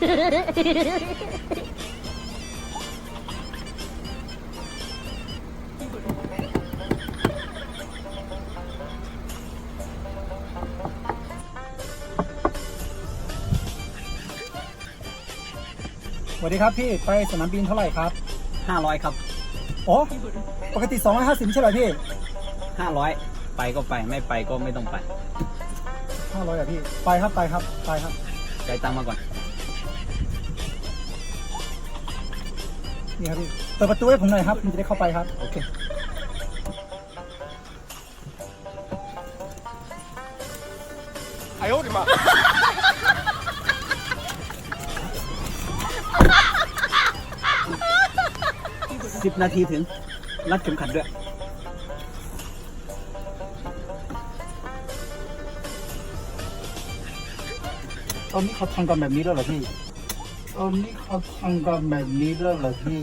สวัสดีครับพี่ ไปสนามบินเท่าไหร่ครับห้าร้อยครับโอ้ปกติ 250ไม่ใช่เหรอพี่ ห้าร้อยไปก็ไปไม่ไปก็ไม่ต้องไป500อะพี่ ไปครับไปครับ ไปครับใจายตังค์มาก่อน นี่ครับพี่เปิดประตูให้ผมหน่อยครับผมจะได้เข้าไปครับ โอเค ไอ้โอ้ดิมาสิบนาทีถึง รัดเข็มขัดด้วย ตอนนี้เขาทำกันแบบนี้แล้วเหรอพี่ ตอนนี้เขาทำกันแบบนี้แล้วเหรอพี่